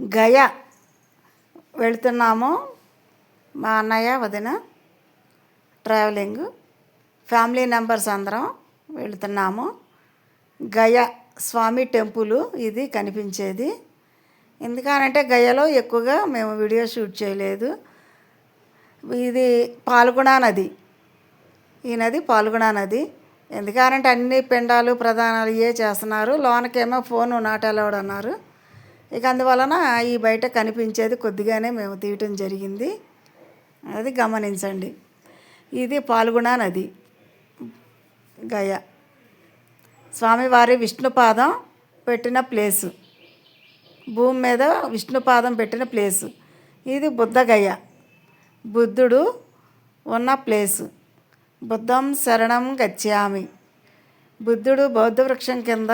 గయా వెళ్తున్నాము మా అన్నయ్య వదిన. ట్రావెలింగ్ ఫ్యామిలీ మెంబర్స్ అందరం వెళుతున్నాము. గయా స్వామి టెంపుల్ ఇది కనిపించేది. ఎందుకనంటే గయలో ఎక్కువగా మేము వీడియో షూట్ చేయలేదు. ఇది పాల్గొన నది. ఈ నది పాల్గొన నది. ఎందుకనంటే అన్ని పిండాలు ప్రధానాలు ఏ చేస్తున్నారు? లోనకేమో ఫోన్ నాట్ అలౌడ్ అన్నారు ఇక అందువలన ఈ బయట కనిపించేది కొద్దిగానే మేము తీయటం జరిగింది. అది గమనించండి. ఇది పాల్గొన నది. గయ. స్వామివారి విష్ణుపాదం పెట్టిన ప్లేసు. భూమి మీద విష్ణుపాదం పెట్టిన ప్లేసు. ఇది బుద్ధగయ బుద్ధుడు ఉన్న ప్లేసు. బుద్ధం శరణం గచ్చామి. బుద్ధుడు బౌద్ధ వృక్షం కింద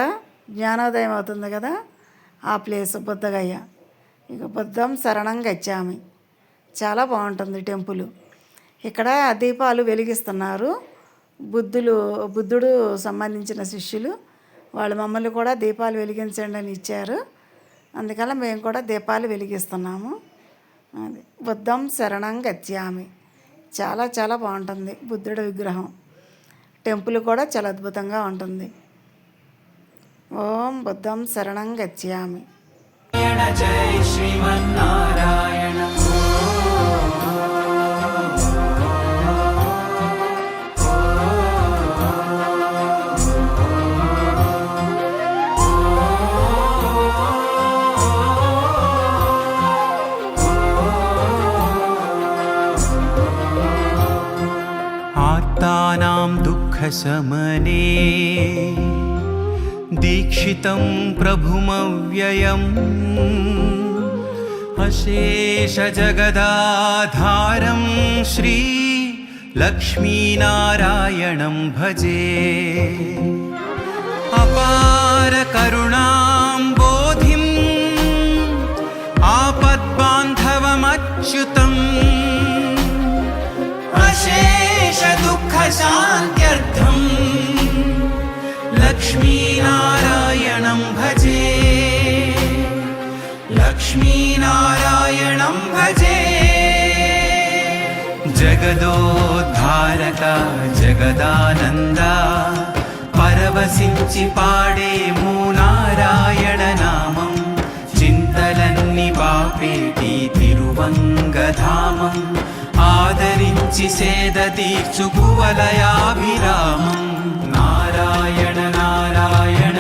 జ్ఞానోదయం అవుతుంది కదా? ఆ ప్లేస్ బుద్ధగయ్య ఇక బుద్ధం శరణం గచ్చామి. చాలా బాగుంటుంది టెంపుల్. ఇక్కడ దీపాలు వెలిగిస్తున్నారు. బుద్ధులు బుద్ధుడు సంబంధించిన శిష్యులు. వాళ్ళు మమ్మల్ని కూడా దీపాలు వెలిగించండి అని ఇచ్చారు. అందుకని మేము కూడా దీపాలు వెలిగిస్తున్నాము. అది బుద్ధం శరణం గచ్చామి. చాలా చాలా బాగుంటుంది బుద్ధుడి విగ్రహం. టెంపుల్ కూడా చాలా అద్భుతంగా ఉంటుంది. ఓం బుద్ధం శరణం గచ్చామి जय श्रीमन्नारायण आर्तानां दुःखशमने दीक्षितं प्रभुमव्ययम्। अशेषजगदाधारं श्रीलक्ष्मीनारायणं भजे। अपारकरुणां बोधिम् आपद्बान्धवमच्युतम्। अशेषदुःखशान्त्यर्थम् लक्ष्मीनारायणं भजे। लक्ष्मीनारायणं भजे। जगदोद्धारक जगदानन्दा मूनारायणनामं चिन्तलन्निपापेटि तिरुवङ्गधामम् ఆదరించి సేద తీర్చు కువలయాభిరామం నారాయణ నారాయణ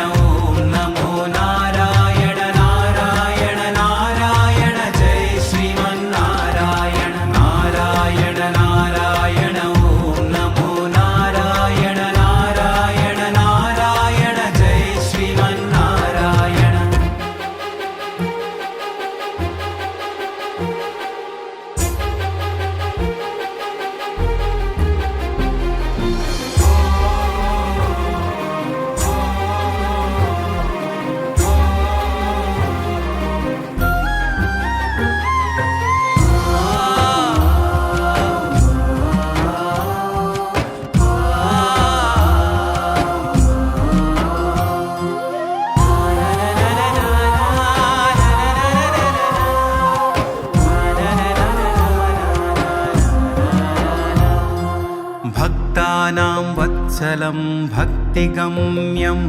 भक्तानां वत्सलं भक्तिगम्यं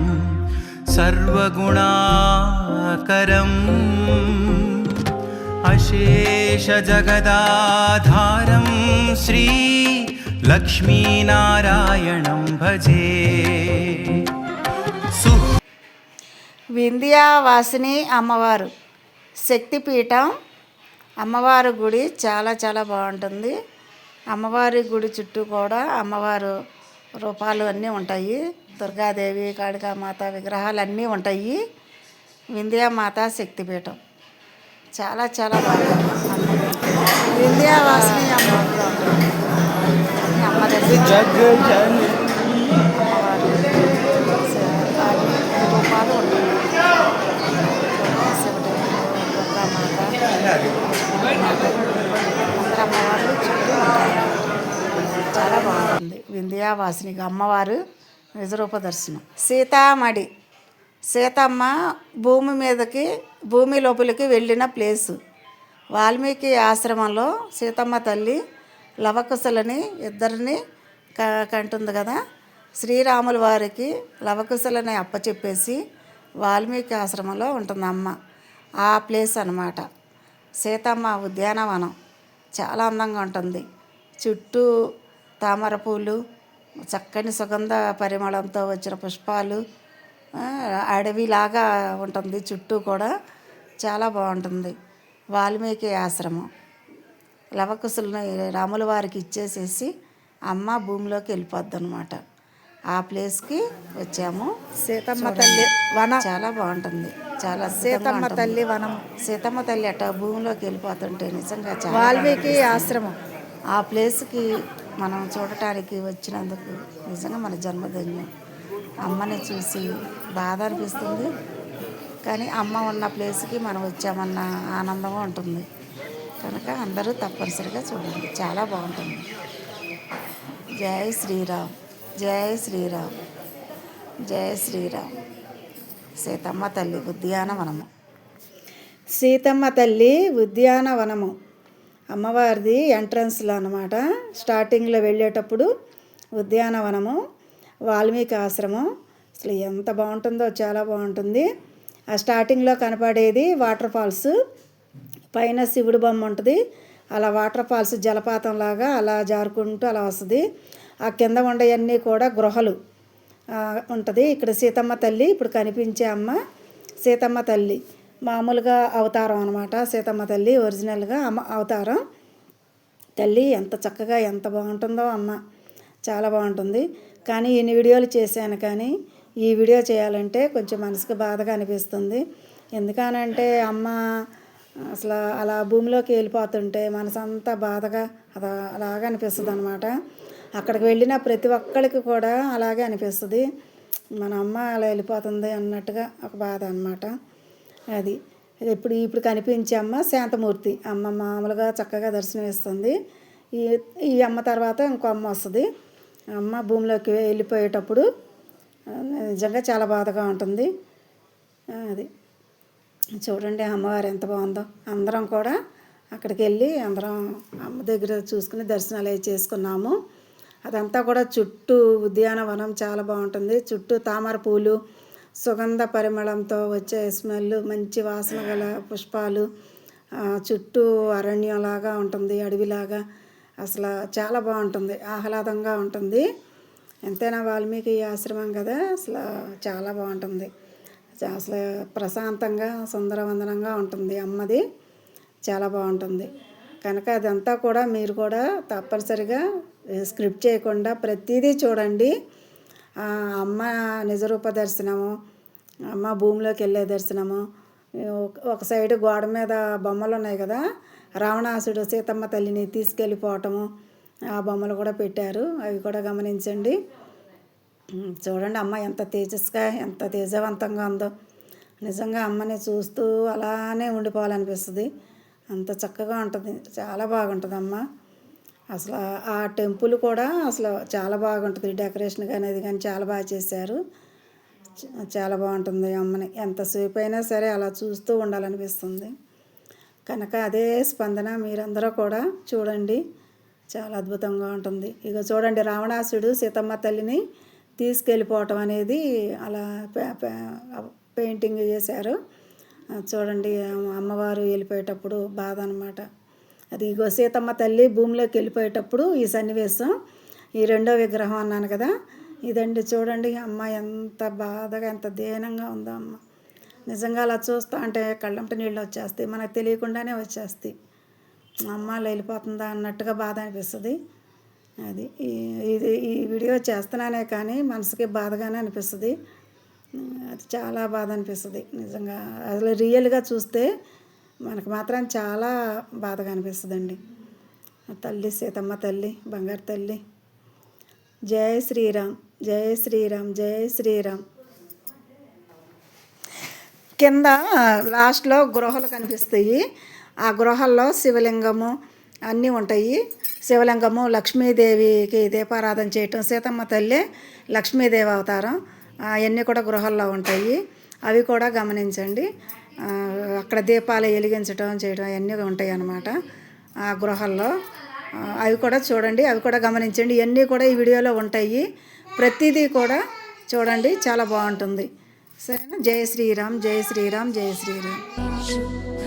सर्वगुणाकरम् अशेषजगदाधारं श्रीलक्ष्मीनारायणं भजे सु వింధ్యావాసిని అమ్మవారు శక్తిపీఠం అమ్మవారి గుడి చాలా చాలా బాగుంటుంది అమ్మవారి గుడి చుట్టూ కూడా అమ్మవారు రూపాలు అన్నీ ఉంటాయి. దుర్గాదేవి కాళికామాత విగ్రహాలు అన్నీ ఉంటాయి. వింధ్యామాత శక్తిపీఠం. చాలా చాలా బాగా వింధ్యావాసిని అమ్మ అమ్మ దగ్గర రూపాలు ఉంటాయి. దుర్గామాత. అందరు చుట్టూ ఉంటారు చాలా బాగుంది. వింధ్యావాసినిగా అమ్మవారు నిజరూప దర్శనం సీతామడి. సీతమ్మ భూమి మీదకి భూమి లోపలికి వెళ్ళిన ప్లేసు. వాల్మీకి ఆశ్రమంలో సీతమ్మ తల్లి లవకుశలని ఇద్దరిని క కంటుంది కదా. శ్రీరాముల వారికి లవకుశలని అప్పచెప్పేసి వాల్మీకి ఆశ్రమంలో ఉంటుంది అమ్మ ఆ ప్లేస్ అన్నమాట. సీతమ్మ ఉద్యానవనం చాలా అందంగా ఉంటుంది. చుట్టూ తామర పూలు చక్కని సుగంధ పరిమళంతో వచ్చిన పుష్పాలు అడవిలాగా ఉంటుంది. చుట్టూ కూడా చాలా బాగుంటుంది. వాల్మీకి ఆశ్రమం. లవకుశులని రాముల వారికి ఇచ్చేసేసి అమ్మ భూమిలోకి వెళ్ళిపోద్ది అనమాట ఆ ప్లేస్కి వచ్చాము. సీతమ్మ తల్లి వనం. చాలా బాగుంటుంది. చాలా సీతమ్మ తల్లి వనం. సీతమ్మ తల్లి అట్ట భూమిలోకి వెళ్ళిపోతుంటే నిజంగా చాలా వాల్మీకి ఆశ్రమం. ఆ ప్లేస్కి మనం చూడటానికి వచ్చినందుకు నిజంగా మన జన్మధన్యం అమ్మని చూసి బాధ అనిపిస్తుంది. కానీ అమ్మ ఉన్న ప్లేస్కి మనం వచ్చామన్న ఆనందం ఉంటుంది. కనుక అందరూ తప్పనిసరిగా చూడండి. చాలా బాగుంటుంది. జై శ్రీరామ్. జయ శ్రీరామ్. జై శ్రీరామ్. సీతమ్మ తల్లి ఉద్యానవనము సీతమ్మ తల్లి ఉద్యానవనము అమ్మవారిది ఎంట్రన్స్లో అనమాట స్టార్టింగ్లో వెళ్ళేటప్పుడు ఉద్యానవనము వాల్మీకి ఆశ్రమం. అసలు ఎంత బాగుంటుందో చాలా బాగుంటుంది. ఆ స్టార్టింగ్లో కనపడేది వాటర్ ఫాల్స్. పైన శివుడు బొమ్మ ఉంటుంది. అలా వాటర్ ఫాల్స్ జలపాతం లాగా అలా జారుకుంటూ అలా వస్తుంది. ఆ కింద ఉండేవన్నీ కూడా గృహలు. ఉంటుంది. ఇక్కడ సీతమ్మ తల్లి ఇప్పుడు కనిపించే అమ్మ సీతమ్మ తల్లి. మామూలుగా అవతారం అనమాట సీతమ్మ తల్లి ఒరిజినల్గా అమ్మ అవతారం. తల్లి ఎంత చక్కగా ఎంత బాగుంటుందో అమ్మ. చాలా బాగుంటుంది. కానీ ఇన్ని వీడియోలు చేశాను కానీ ఈ వీడియో చేయాలంటే కొంచెం మనసుకు బాధగా అనిపిస్తుంది. ఎందుకనంటే అమ్మ అసలు అలా భూమిలోకి వెళ్ళిపోతుంటే మనసంతా బాధగా అలా అలాగా అనిపిస్తుంది అనమాట అక్కడికి వెళ్ళిన ప్రతి ఒక్కరికి కూడా అలాగే అనిపిస్తుంది. మన అమ్మ అలా వెళ్ళిపోతుంది అన్నట్టుగా ఒక బాధ అనమాట అది. ఇప్పుడు ఇప్పుడు కనిపించే అమ్మ శాంతమూర్తి. అమ్మ మామూలుగా చక్కగా దర్శనం ఇస్తుంది. ఈ ఈ అమ్మ తర్వాత ఇంకో అమ్మ వస్తుంది. అమ్మ భూమిలోకి వెళ్ళిపోయేటప్పుడు నిజంగా చాలా బాధగా ఉంటుంది. అది. చూడండి అమ్మవారు ఎంత బాగుందో. అందరం కూడా అక్కడికి వెళ్ళి అందరం అమ్మ దగ్గర చూసుకుని దర్శనాలు అవి చేసుకున్నాము. అదంతా కూడా చుట్టూ ఉద్యానవనం చాలా బాగుంటుంది. చుట్టూ తామర పూలు సుగంధ పరిమళంతో వచ్చే స్మెల్ మంచి వాసన గల పుష్పాలు చుట్టూ అరణ్యంలాగా ఉంటుంది అడవిలాగా. అసలు చాలా బాగుంటుంది ఆహ్లాదంగా ఉంటుంది. ఎంతైనా వాల్మీకి ఆశ్రమం కదా అసలు చాలా బాగుంటుంది. అసలు ప్రశాంతంగా సుందరవందనంగా ఉంటుంది అమ్మది చాలా బాగుంటుంది. కనుక అదంతా కూడా మీరు కూడా తప్పనిసరిగా స్క్రిప్ట్ చేయకుండా ప్రతిదీ చూడండి. అమ్మ నిజరూప దర్శనము అమ్మ భూమిలోకి వెళ్ళే దర్శనము ఒక- సైడు సైడ్ గోడ మీద బొమ్మలు ఉన్నాయి కదా రావణాసుడు సీతమ్మ తల్లిని తీసుకెళ్ళిపోవటము ఆ బొమ్మలు కూడా పెట్టారు. అవి కూడా గమనించండి. చూడండి అమ్మ ఎంత తేజస్గా ఎంత తేజవంతంగా ఉందో. నిజంగా అమ్మని చూస్తూ అలానే ఉండిపోవాలనిపిస్తుంది. అంత చక్కగా ఉంటుంది. చాలా బాగుంటుంది అమ్మ అసలు ఆ టెంపుల్ కూడా అసలు చాలా బాగుంటుంది. డెకరేషన్ కానీ అది కానీ చాలా బాగా చేశారు. చాలా బాగుంటుంది అమ్మని. ఎంతసేపు అయినా సరే అలా చూస్తూ ఉండాలనిపిస్తుంది. కనుక అదే స్పందన మీరందరూ కూడా చూడండి. చాలా అద్భుతంగా ఉంటుంది. ఇక చూడండి రావణాసుడు సీతమ్మ తల్లిని తీసుకెళ్ళిపోవటం అనేది అలా పే- పెయింటింగ్ చేశారు. చూడండి అమ్మవారు వెళ్ళిపోయేటప్పుడు బాధ అనమాట అది ఇగో సీతమ్మ తల్లి భూమిలోకి వెళ్ళిపోయేటప్పుడు ఈ సన్నివేశం ఈ రెండో విగ్రహం అన్నాను కదా ఇదండి చూడండి అమ్మ ఎంత బాధగా ఎంత దీనంగా ఉందో అమ్మ. నిజంగా అలా చూస్తా అంటే కళ్ళంట నీళ్ళు వచ్చేస్తాయి మనకు తెలియకుండానే వచ్చేస్తాయి. అమ్మ అలా వెళ్ళిపోతుందా అన్నట్టుగా బాధ అనిపిస్తుంది. అది ఈ- ఇది ఈ వీడియో చేస్తున్నానే కానీ మనసుకి బాధగానే అనిపిస్తుంది. అది చాలా బాధ అనిపిస్తుంది నిజంగా. అసలు రియల్గా చూస్తే మనకు మాత్రం చాలా బాధగా అనిపిస్తుందండి. తల్లి సీతమ్మ తల్లి బంగారు తల్లి. జై శ్రీరామ్ జై శ్రీరామ్ జై శ్రీరామ్. కింద లాస్ట్లో గృహలు కనిపిస్తాయి. ఆ గృహాల్లో శివలింగము అన్నీ ఉంటాయి. శివలింగము లక్ష్మీదేవికి దీపారాధన చేయటం సీతమ్మ తల్లి లక్ష్మీదేవి అవతారం అవన్నీ కూడా గృహాల్లో ఉంటాయి. అవి కూడా గమనించండి. అక్కడ దీపాలు వెలిగించడం చేయడం అవన్నీ ఉంటాయి అన్నమాట. ఆ గృహాల్లో. అవి కూడా చూడండి అవి కూడా గమనించండి. ఇవన్నీ కూడా ఈ వీడియోలో ఉంటాయి. ప్రతిదీ కూడా చూడండి చాలా బాగుంటుంది. సరేనా? జయ శ్రీరామ్ జయ శ్రీరామ్ జయ శ్రీరామ్.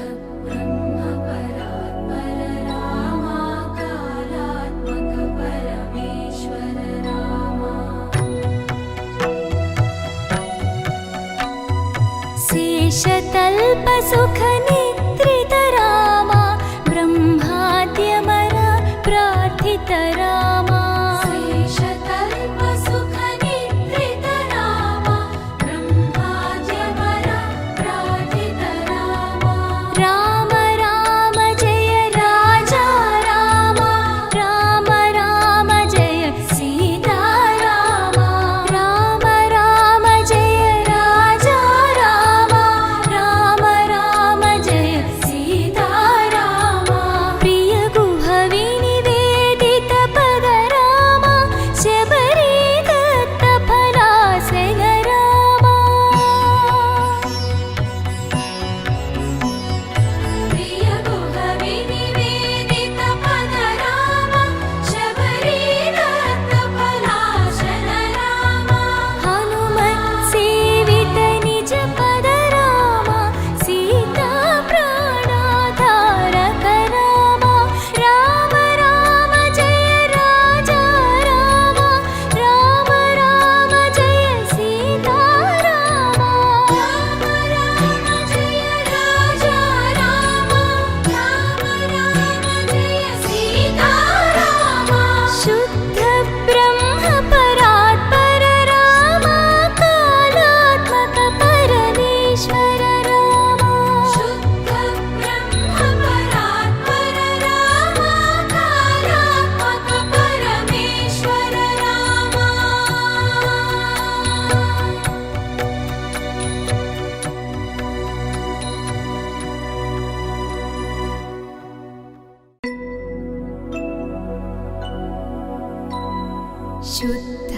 शुद्ध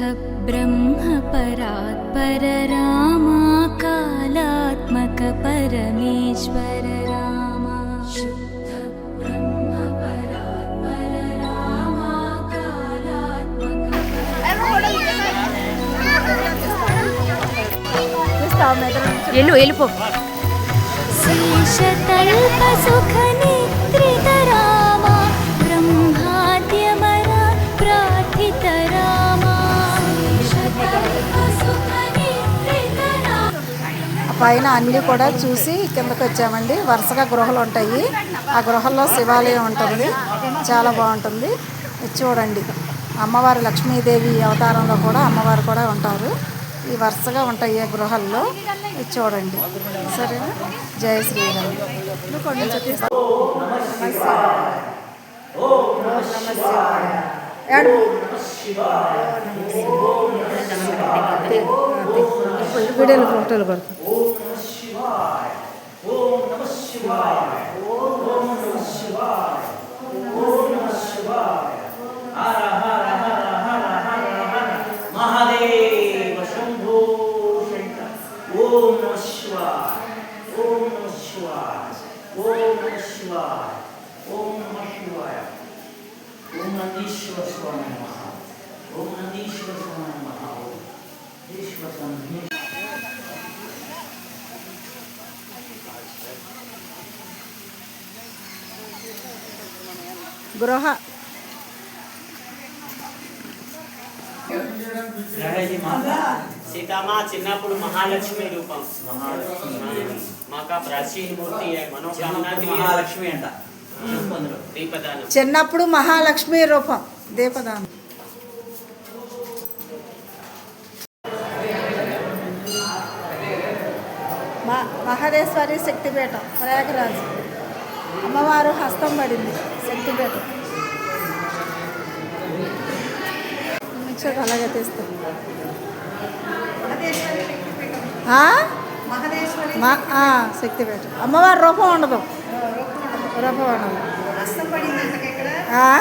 ब्रह्मपरात्पररामा कालात्मक परमेश्वर रामा शुद्ध ब्रह्मपरात्पररामा कालात्मक एल्लु एल्लिपो शेषतल्पसुखनी పైన అన్నీ కూడా చూసి కిందకి వచ్చామండి. వరుసగా గృహలు ఉంటాయి. ఆ గృహల్లో శివాలయం ఉంటుంది. చాలా బాగుంటుంది. చూడండి. అమ్మవారి లక్ష్మీదేవి అవతారంలో కూడా అమ్మవారు కూడా ఉంటారు. ఈ వరుసగా ఉంటాయి ఆ గృహల్లో. చూడండి. సరేనా? జయ శ్రీరామ్. నువ్వు ఫోటోలు పడుతుంది Krishna Swami Mahaprabhu. Krishna Swami గృహ. సీతామా చిన్నప్పుడు మహాలక్ష్మి రూపం. మాకా ప్రాచీన మూర్తి మనోకామనా మహాలక్ష్మి అంట. దీపదానం. చిన్నప్పుడు మహాలక్ష్మి రూపం దీపదానం. మా మహదేశ్వరి శక్తిపీఠం ప్రయాగరాజు. అమ్మవారు హస్తం పడింది. శక్తిపీఠం మిక్సర్ అలాగే తీస్తాం ఆ? మా- ఆ, శక్తిపీఠం. అమ్మవారి రూపం ఉండదు. రూపం ఉండదు. ఆ?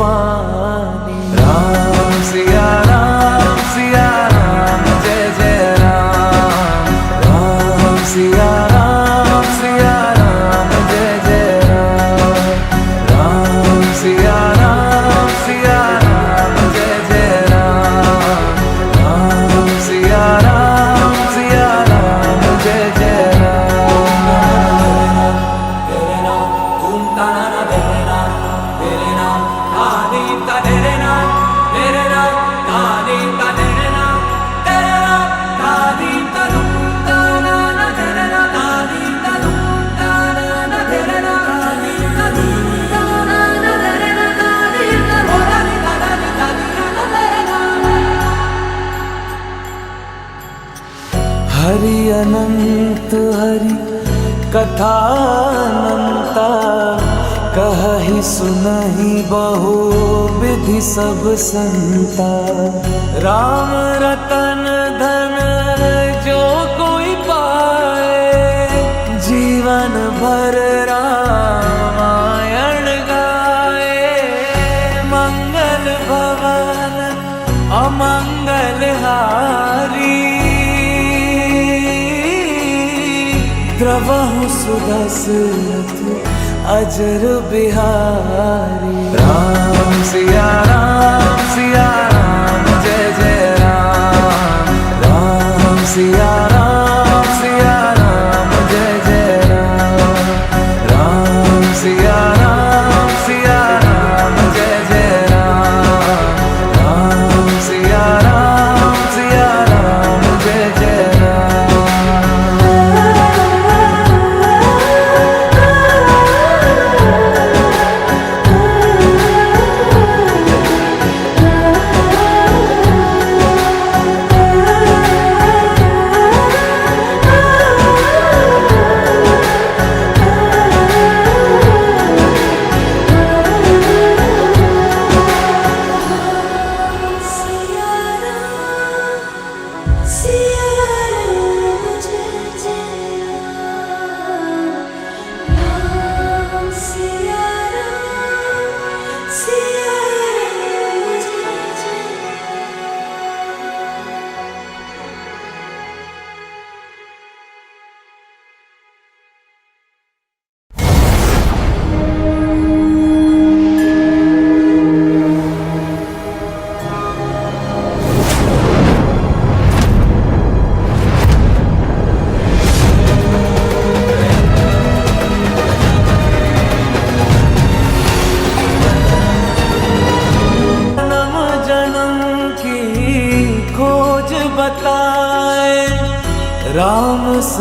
花 अनंत। हरि कथानंता सुन ही बहु विधि सब संता। राम रतन दशरथ अजर बिहारी। राम सिया राम सिया।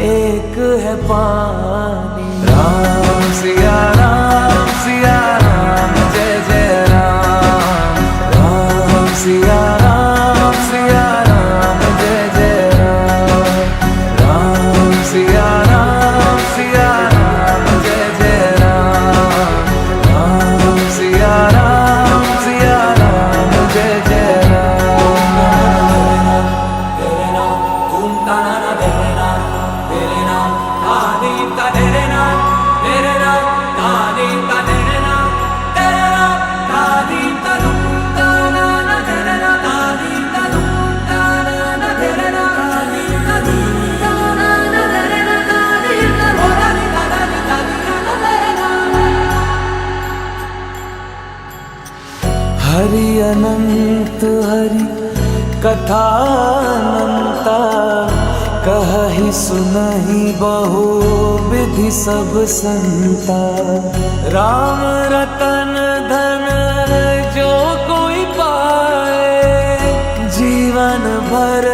एक है पानी। राम सिया अनंत हरि कथानंता, कहहि सुनहि बहु विधि सब संता। राम रतन धन जो कोई पाए, जीवन भर